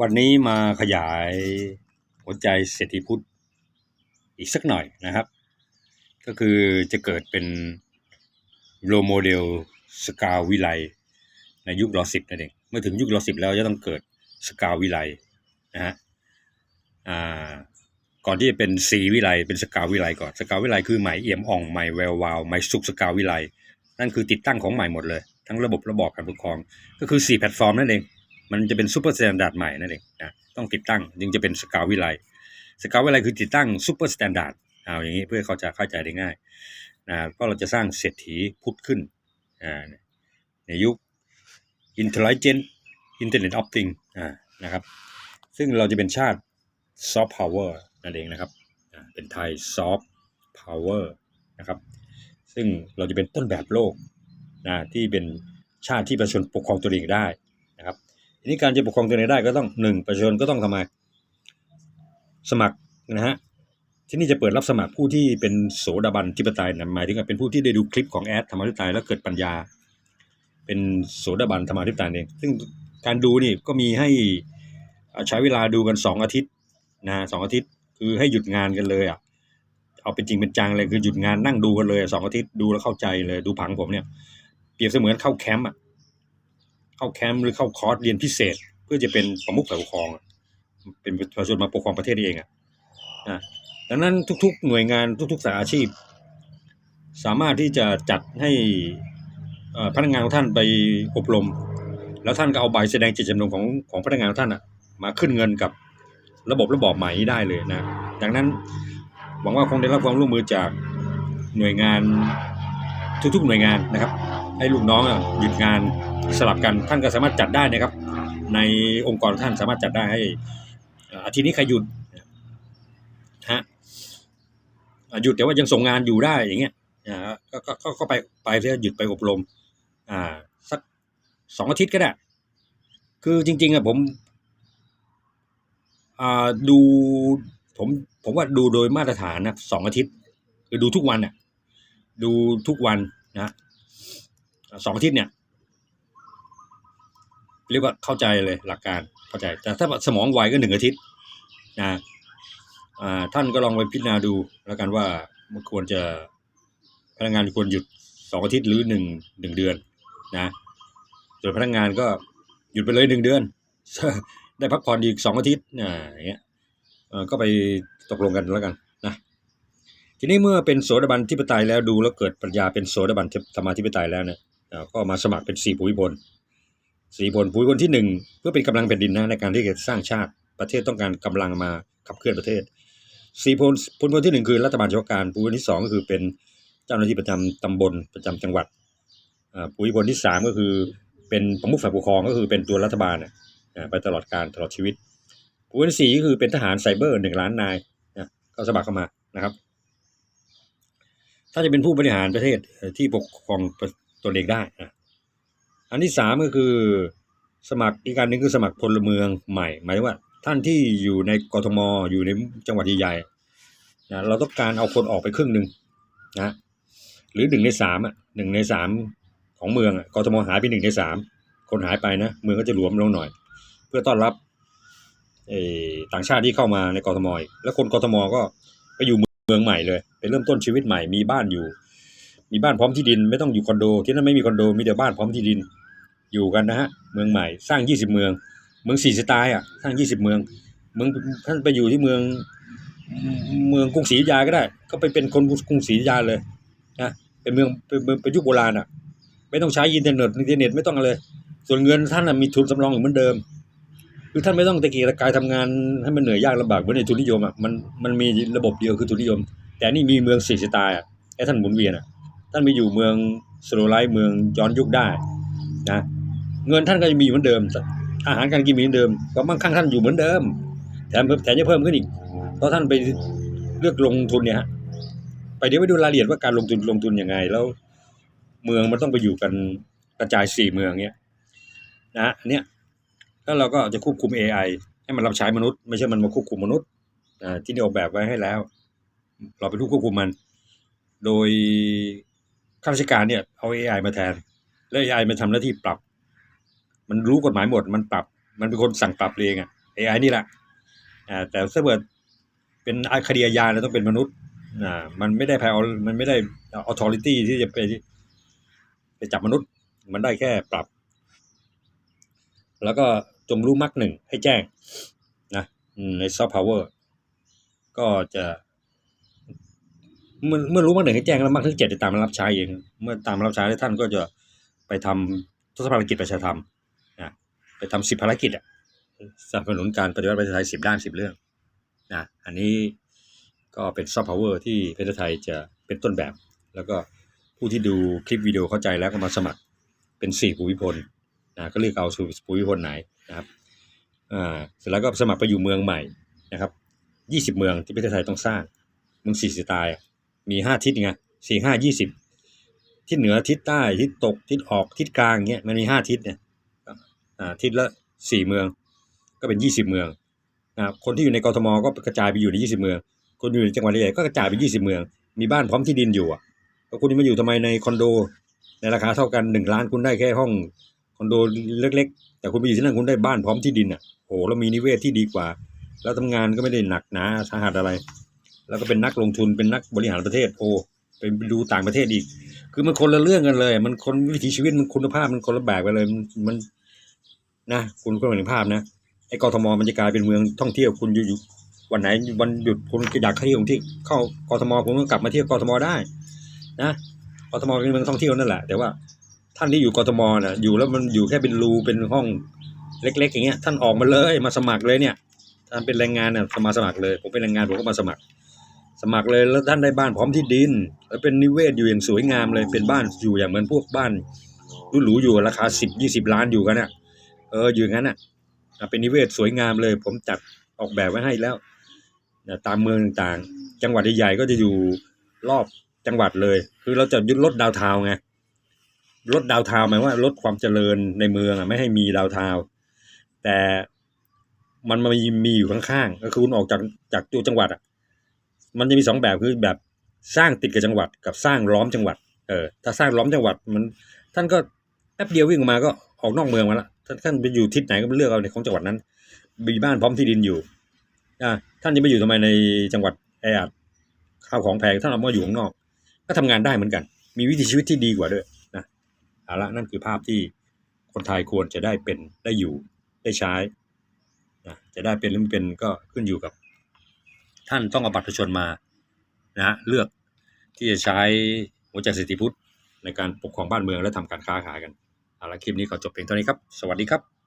วันนี้มาขยายหัวใจเศรษฐีพุทธอีกสักหน่อยนะครับ ก็คือจะเกิดเป็นโรโมเดลสกาวิไลในยุครอสิบนั่นเองเมื่อถึงยุครอสิบแล้วจะต้องเกิดสกาวิไลนะฮะอ่าก่อนที่จะเป็นสีวิไลเป็นสกาวิไลก่อนสกาวิไลคือใหม่เอี่ยมอ่องใหม่แวววาวใหม่สุกสกาวิไลนั่นคือติดตั้งของใหม่หมดเลย ทั้งระบบระบอบการปกครอง ก็คือ 4 แพลตฟอร์มนั่นเอง มันจะเป็นซูเปอร์สแตนดาร์ดใหม่นั่นเองนะต้องติดตั้งจึงจะเป็นสกาวิไลสกาวิไลคือติดตั้งซูเปอร์สแตนดาร์ดเอาอย่างนี้เพื่อเขาจะเข้าใจได้ง่ายนะก็เราจะสร้างเศรษฐีพุทธขึ้นในยุค Intelligent Internet of Things อ่านะครับ ซึ่งเราจะเป็นชาติซอฟต์พาวเวอร์นั่นเองนะครับ เป็นไทยซอฟต์พาวเวอร์นะครับ ซึ่งเราจะเป็นต้นแบบโลกนะที่เป็นชาติที่ประชาชนปกครองตัวเองได้นะครับ ทีนี้การจะปกครองตัวเองได้ก็ต้องหนึ่งประชาชนก็ต้องทำไมสมัครนะฮะที่นี่จะเปิดรับสมัครผู้ที่เป็นโสดาบันทิปไตยนะหมายถึงว่าเป็นผู้ที่ได้ดูคลิปของแอดธรรมาธิปไตยแล้วเกิดปัญญา เป็นโสดาบันธรรมาธิปไตยเองซึ่งการดูนี่ก็มีให้ใช้เวลาดูกันสองอาทิตย์นะสองอาทิตย์คือให้หยุดงานกันเลยอะเอาเป็นจริงเป็นจังเลยคือหยุดงานนั่งดูกันเลยสองอาทิตย์ดูแล้วเข้าใจเลยดูผังผมเนี่ย เปรียบเสมือนเข้าแคมป์อะ เข้าแคมป์หรือเข้าคอร์สเรียนพิเศษ เพื่อจะเป็นประมุขฝ่ายปกครอง เป็นประชาชนมาปกครองประเทศเองอะนะดังนั้นทุก ๆ หน่วยงานทุก ๆ สายอาชีพ สามารถที่จะจัดให้พนักงานของท่านไปอบรม แล้วท่านก็เอาใบแสดงจิตจำนงของของพนักงานของท่านอะมาขึ้นเงินกับระบบระบอบใหม่นี้ได้เลยนะดังนั้นหวังว่าคงได้รับความร่วมมือจากหน่วยงานทุกๆหน่วยงานนะครับ ให้ลูกน้องหยุดงาน สลับกันท่านก็สามารถจัดได้นะครับ ในองค์กรท่านสามารถจัดได้ให้อาทิตย์นี้ใครหยุดฮะหยุดแต่ว่ายังส่งงานอยู่ได้อย่างเงี้ยอ่าก็ก็ก็ไปไปเสียหยุดไปอบรม อ่าสักสองอาทิตย์ก็ได้ คือจริง ๆอะผมอ่าดูผมผมว่าดูโดยมาตรฐานนะสองอาทิตย์ คือดูทุกวันอะดูทุกวันนะสองอาทิตย์เนี่ย เรียกว่าเข้าใจเลยหลักการเข้าใจ แต่ถ้าสมองไวก็หนึ่งอาทิตย์นะท่านก็ลองไปพิจารณาดูแล้วกันว่ามันควรจะพนักงานควรหยุดสองอาทิตย์หรือหนึ่งหนึ่งเดือนนะส่วนพนักงานก็หยุดไปเลยหนึ่งเดือน ได้พักผ่อนอีกสองอาทิตย์อ่าอย่างเงี้ยก็ไปตกลงกันแล้วกันนะทีนี้เมื่อเป็นโสดาบันทิปไตยแล้วดูแล้วเกิดปัญญาเป็นโสดาบันธรรมาธิปไตยแล้วเนี่ยก็มาสมัครเป็นสี่ภูมิพล สี่ผลภูมิพลที่หนึ่งเพื่อเป็นกำลังแผ่นดินนะในการที่จะสร้างชาติประเทศต้องการกำลังมาขับเคลื่อนประเทศสี่พลภูมิพลที่หนึ่งคือรัฐบาลเฉพาะการภูมิพลที่สองก็คือเป็นเจ้าหน้าที่ประจำตำบลประจำจังหวัดอ่าภูมิพลที่สามก็คือเป็นประมุขฝ่ายปกครองก็คือเป็นตัวรัฐบาลอ่าไปตลอดการตลอดชีวิตภูมิพลที่สี่ก็คือเป็นทหารไซเบอร์หนึ่งล้านนายนะก็สมัครเข้ามานะครับ ถ้าจะเป็นผู้บริหารประเทศที่ปกครองตัวเองได้นะ อันที่สามก็คือสมัครอีกการหนึ่งคือสมัครพลเมืองใหม่หมายว่า ท่านที่อยู่ในกรทมอยู่ในจังหวัดใหญ่ๆนะเราต้องการเอาคนออกไปครึ่งหนึ่งนะหรือหนึ่งในสามอะหนึ่งในสามของเมืองอะกทมหายไปหนึ่งในสามคนหายไปนะเมืองก็จะรวมลงหน่อย เพื่อต้อนรับต่างชาติที่เข้ามาในกรทมแล้วคนกรทมก็ไปอยู่เมืองใหม่เลยไปเริ่มต้นชีวิตใหม่มีบ้านอยู่ มีบ้านพร้อมที่ดิน ไม่ต้องอยู่คอนโด ที่นั่นไม่มีคอนโดมีแต่บ้านพร้อมที่ดิน อยู่กันนะฮะเมืองใหม่สร้างยี่สิบเมือง เมืองสี่สไตล์อะสร้างยี่สิบเมืองเมืองท่านไปอยู่ที่เมืองเมืองกรุงศรีอยุธยาก็ได้ ก็ไปเป็นคนกรุงศรีอยุธยาเลยนะเป็นเมืองเป็นเมืองเป็นยุคโบราณอะ ไม่ต้องใช้อินเทอร์เน็ตอินเทอร์เน็ตไม่ต้องเลย ส่วนเงินท่านน่ะมีทุนสำรองอยู่เหมือนเดิมคือท่านไม่ต้องตะเกียกตะกายทำงานให้มันเหนื่อยยากลำบากเหมือนในทุนนิยมอะมันมันมีระบบเดียวคือทุนนิยม แต่นี่มีเมืองสี่สไตล์อะให้ท่านหมุนเวียนอะท่านไปอยู่เมืองสโลไลท์เมืองย้อนยุคได้นะ เงินท่านก็ยังมีเหมือนเดิม อาหารการกินมีเหมือนเดิมก็มั่งคั่งท่านอยู่เหมือนเดิม แถมแถมจะเพิ่มขึ้นอีกเพราะท่านไปเลือกลงทุนเนี่ยฮะไปเดี๋ยวไปดูรายละเอียดว่าการลงทุนลงทุนยังไง แล้ว เมืองมันต้องไปอยู่กันกระจายสี่เมืองเนี้ยนะอันเนี้ยแล้วเราก็จะควบคุม AI ให้มันรับใช้มนุษย์ ไม่ใช่มันมาควบคุมมนุษย์ที่นี่ออกแบบไว้ให้แล้ว เราเป็นผู้ควบคุมมัน โดยข้าราชการเนี่ยเอา AI มาแทน แล้ว AI มาทำหน้าที่ปรับ มันรู้กฎหมายหมด มันปรับ มันเป็นคนสั่งปรับเองอะ AI นี่แหละอ่าแต่ถ้าเกิดเป็นคดีอาญาเนี่ยต้องเป็นมนุษย์อ่ามันไม่ได้แพ้มันไม่ได้ authority ที่จะไปไปจับมนุษย์ มันได้แค่ปรับ แล้วก็จงรู้มักหนึ่งให้แจ้งนะในซอฟต์พาวเวอร์ก็จะเมื่อเมื่อรู้มักหนึ่งให้แจ้งแล้วมักที่เจ็ดจะตามมารับใช้เอง เมื่อตามมารับใช้แล้วท่านก็จะไปทำทศภารกิจประชาธรรม ไปทำสิบภารกิจอะสนับสนุนการปฏิวัติประเทศไทยสิบด้านสิบเรื่องนะอันนี้ก็เป็นซอฟต์พาวเวอร์ที่ประเทศไทยจะเป็นต้นแบบ แล้วก็ผู้ที่ดูคลิปวิดีโอเข้าใจแล้วก็มาสมัครเป็นสี่ภูมิพลนะก็เลือกเอาสู่ภูมิพลไหนนะครับอ่าเสร็จแล้วก็สมัครไปอยู่เมืองใหม่นะครับยี่สิบเมืองที่ประเทศไทยต้องสร้างเมืองสี่สไตล์มีห้าทิศไงสี่ห้ายี่สิบทิศเหนือทิศใต้ทิศตกทิศออกทิศกลางเงี้ยมันมีห้าทิศเนี่ย ทิศละสี่เมือง ก็เป็นยี่สิบเมืองนะครับคนที่อยู่ในกรทมก็กระจายไปอยู่ในยี่สิบเมือง คนอยู่ในจังหวัดใหญ่ก็กระจายไปยี่สิบเมือง มีบ้านพร้อมที่ดินอยู่อะแล้วคุณมาอยู่ทำไมในคอนโด ในราคาเท่ากันหนึ่งล้านคุณได้แค่ห้องคอนโดเล็ก ๆ แต่คุณไปอยู่ที่นั่นคุณได้บ้านพร้อมที่ดินอะโอ้โหแล้วมีนิเวศที่ดีกว่า แล้วทำงานก็ไม่ได้หนักหนาสาหัสอะไร แล้วก็เป็นนักลงทุนเป็นนักบริหารประเทศโอ้ไปดูต่างประเทศอีก คือมันคนละเรื่องกันเลย มันคนวิถีชีวิตมันคุณภาพมันคนละแบบไปเลย มัน นะคุณก็เห็นภาพนะไอ้กทมมันจะกลายเป็นเมืองท่องเที่ยวคุณอยู่วันไหนวันหยุดคุณอยากเที่ยวที่เข้ากทมคุณก็กลับมาเที่ยวกทมได้ นะกทมเป็นเมืองท่องเที่ยวนั่นแหละแต่ว่าท่านที่อยู่กทมน่ะอยู่แล้วมันอยู่แค่เป็นรูเป็นห้องเล็ก ๆ อย่างเงี้ย ท่านออกมาเลยมาสมัครเลยเนี่ยท่านเป็นแรงงานเนี่ยมาสมัครเลย ผมเป็นแรงงานผมก็มาสมัคร สมัครเลยแล้วท่านได้บ้านพร้อมที่ดิน แล้วเป็นนิเวศอยู่อย่างสวยงามเลยเป็นบ้านอยู่อย่างเหมือนพวกบ้านหรูๆอยู่ราคาสิบยี่สิบล้านอยู่กันน่ะ เอออยู่งั้นอะเป็นนิเวศสวยงามเลย ผมจัดออกแบบไว้ให้แล้วนะตามเมืองต่างๆ จังหวัดใหญ่ๆก็จะอยู่รอบจังหวัดเลย คือเราจะยึดลดดาวเทาไงลดดาวเทาหมายว่าลดความเจริญในเมืองอะไม่ให้มีดาวเทาแต่มันมามีมีอยู่ข้างๆก็คือคุณออกจากจากตัวจังหวัดอะมันจะมีสองแบบคือแบบสร้างติดกับจังหวัดกับสร้างล้อมจังหวัด เออถ้าสร้างล้อมจังหวัดมัน ท่านก็แป๊บเดียววิ่งออกมาก็ออกนอกเมืองมาละ ท่านท่านไปอยู่ทิศไหนก็เลือกเอาในของจังหวัดนั้น มีบ้านพร้อมที่ดินอยู่อ่าท่านจะไปอยู่ทำไมในจังหวัดแออัดข้าวของแพงท่านเอามาอยู่ข้างนอก ก็ทำงานได้เหมือนกัน มีวิถีชีวิตที่ดีกว่าด้วยนะเอาละนั่นคือภาพที่คนไทยควรจะได้เป็นได้อยู่ได้ใช้นะจะได้เป็นหรือไม่เป็นก็ขึ้นอยู่กับ ท่านต้องเอาบัตรประชาชนมานะเลือกที่จะใช้หัวใจสิทธิพุทธในการปกครองบ้านเมืองและทำการค้าขายกัน เอาละคลิปนี้ขอจบเพียงเท่านี้ครับ สวัสดีครับ